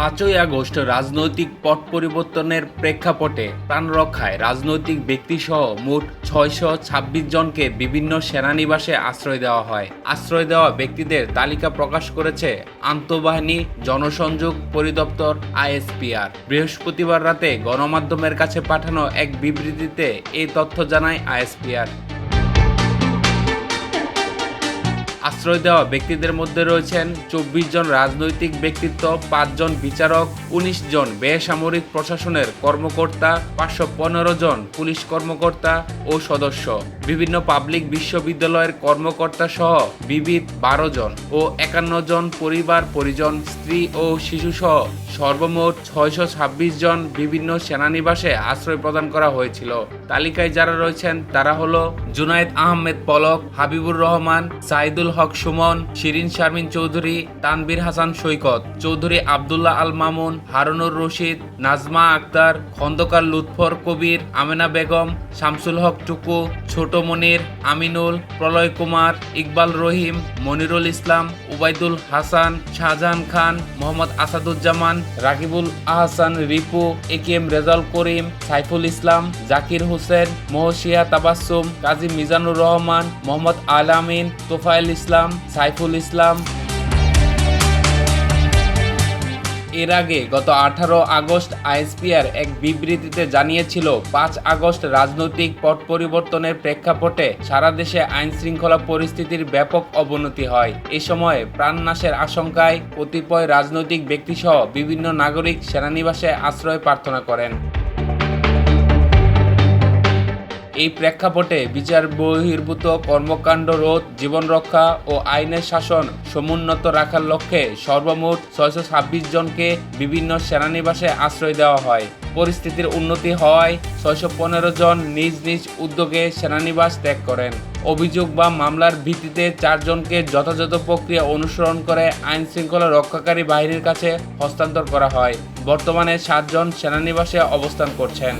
পাঁচই আগস্ট রাজনৈতিক পট পরিবর্তনের প্রেক্ষাপটে প্রাণ রক্ষায় রাজনৈতিক ব্যক্তিসহ মোট ছয়শো ছাব্বিশ জনকে বিভিন্ন সেনানিবাসে আশ্রয় দেওয়া হয়। আশ্রয় দেওয়া ব্যক্তিদের তালিকা প্রকাশ করেছে আন্তঃবাহিনী জনসংযোগ পরিদপ্তর আইএসপিআর। বৃহস্পতিবার রাতে গণমাধ্যমের কাছে পাঠানো এক বিবৃতিতে এই তথ্য জানায় আইএসপিআর। আশ্রয় দেওয়া ব্যক্তিদের মধ্যে রয়েছেন চব্বিশ জন রাজনৈতিক ব্যক্তিত্ব পাঁচজন বিচারক, উনিশ জন বেসামরিক প্রশাসনের কর্মকর্তা, পাঁচশো পনেরো জন পুলিশ কর্মকর্তা ও সদস্য। বিভিন্ন পাবলিক বিশ্ববিদ্যালয়ের কর্মকর্তা সহ বিবিধ বারো জন ও একান্ন জন পরিবার, পরিজন, স্ত্রী ও শিশু সহ সর্বমোট ছয়শো ছাব্বিশ জন বিভিন্ন সেনানিবাসে আশ্রয় প্রদান করা হয়েছিল। তালিকায় যারা রয়েছেন তারা হলো জুনায়েদ আহমেদ পলক, হাবিবুর রহমান, সাইদুল হক সুমন, শিরিন শারমিন চৌধুরী, তানবীর হাসান সৈকত। চৌধুরী আবদুল্লাহ আল মামুন, হারুনুর রশিদ, নাজমা আক্তার, খন্দকার লুৎফর কবির, Amena Begum, Shamsul Haq Tuku, Chhoto Monir, Aminul, Pralay Kumar, Iqbal Rahim, Monirul Islam Ubaidul Hasan, Shahjahan Khan, Mohammad Asaduzzaman, Rakibul Ahsan, Ripu, A K M Rezaul Karim, Saiful Islam, Zakir Hossain, Mohsia Tabassum Kazi Mizanur Rahman, Mohammad Alamin Tofayel Islam. Saiful Islam. এর আগে গত আঠারো August ISPR এক বিবৃতিতে জানিয়েছিল, পাঁচ August রাজনৈতিক পট পরিবর্তনের প্রেক্ষাপটে সারা দেশে আইন শৃঙ্খলা পরিস্থিতির ব্যাপক অবনতি হয়। এ সময় প্রাণনাশের আশঙ্কায় কতিপয় রাজনৈতিক ব্যক্তিসহ বিভিন্ন নাগরিক সেনানিবাসে আশ্রয় প্রার্থনা করেন। এই প্রেক্ষাপটে বিচার বহির্ভূত কর্মকাণ্ড রোধ, জীবন রক্ষা ও আইনের শাসন সমুন্নত রাখার লক্ষ্যে সর্বমোট ছয়শো ছাব্বিশ জনকে বিভিন্ন সেনানিবাসে আশ্রয় দেওয়া হয়। পরিস্থিতির উন্নতি হওয়ায় ছয়শো পনেরো জন নিজ নিজ উদ্যোগে সেনানিবাস ত্যাগ করেন। অভিযোগ বা মামলার ভিত্তিতে চারজনকে যথাযথ প্রক্রিয়া অনুসরণ করে আইন শৃঙ্খলা রক্ষাকারী বাহিনীর কাছে হস্তান্তর করা হয়। বর্তমানে সাতজন সেনানিবাসে অবস্থান করছেন।